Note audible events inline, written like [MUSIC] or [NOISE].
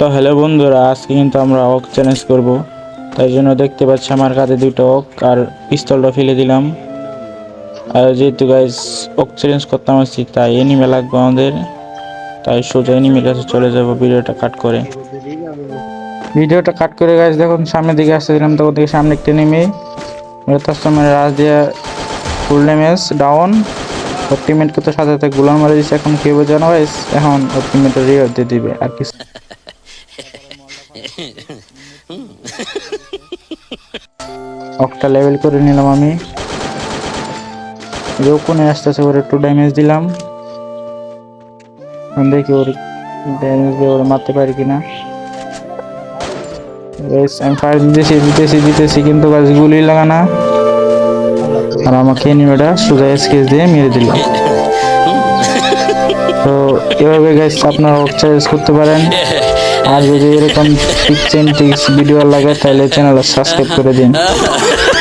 তো হ্যালো বন্ধুরা, আজকে কিন্তু আমরা ওক চ্যালেঞ্জ করব। তাই জন্য দেখতে পাচ্ছি আমার কাছে দুটো ওক আর পিস্তলটা ফেলে দিলাম। আর যেহেতু গাইজ ওক চ্যালেঞ্জ করতাম আসছি, তাই এনিমে লাগবে আমাদের। তাই সোজা এনিমের কাছে চলে যাব, ভিডিওটা কাট করে। ভিডিওটা কাট করে গাইজ দেখুন, সামনের দিকে আসতে দিলাম, তখন থেকে সামনে একটা নেমে তার সময় রাজ দিয়া ফুল ড্যামেজ ডাউন ওর তো সাথে সাথে গুলান মারা দিচ্ছে এখন কে বোঝে না গাইজ এখন ওর টিমমেটের রিওর দিয়ে দিবে, আর কিছু একটা লেভেল [LAUGHS] [LAUGHS] করে নিলাম আমি। যে কোনে আসতেছে ওর একটু ড্যামেজ দিলাম। এখন দেখি ওর ড্যামেজ দিয়ে ওর মারতে পারি কিনা। আমি ফায়ার দিতেছি দিতেছি দিতেছি কিন্তু গাছ গুলি লাগানা আর আমাকে সোজা স্কেচ দিয়ে মেরে দিল। [LAUGHS] তো এভাবে গাইস আপনারা করতে পারেন। আর যদি এরকম টিপস এন্ড ট্রিক্স ভিডিও লাগে তাহলে চ্যানেলটা সাবস্ক্রাইব করে দিন। [LAUGHS]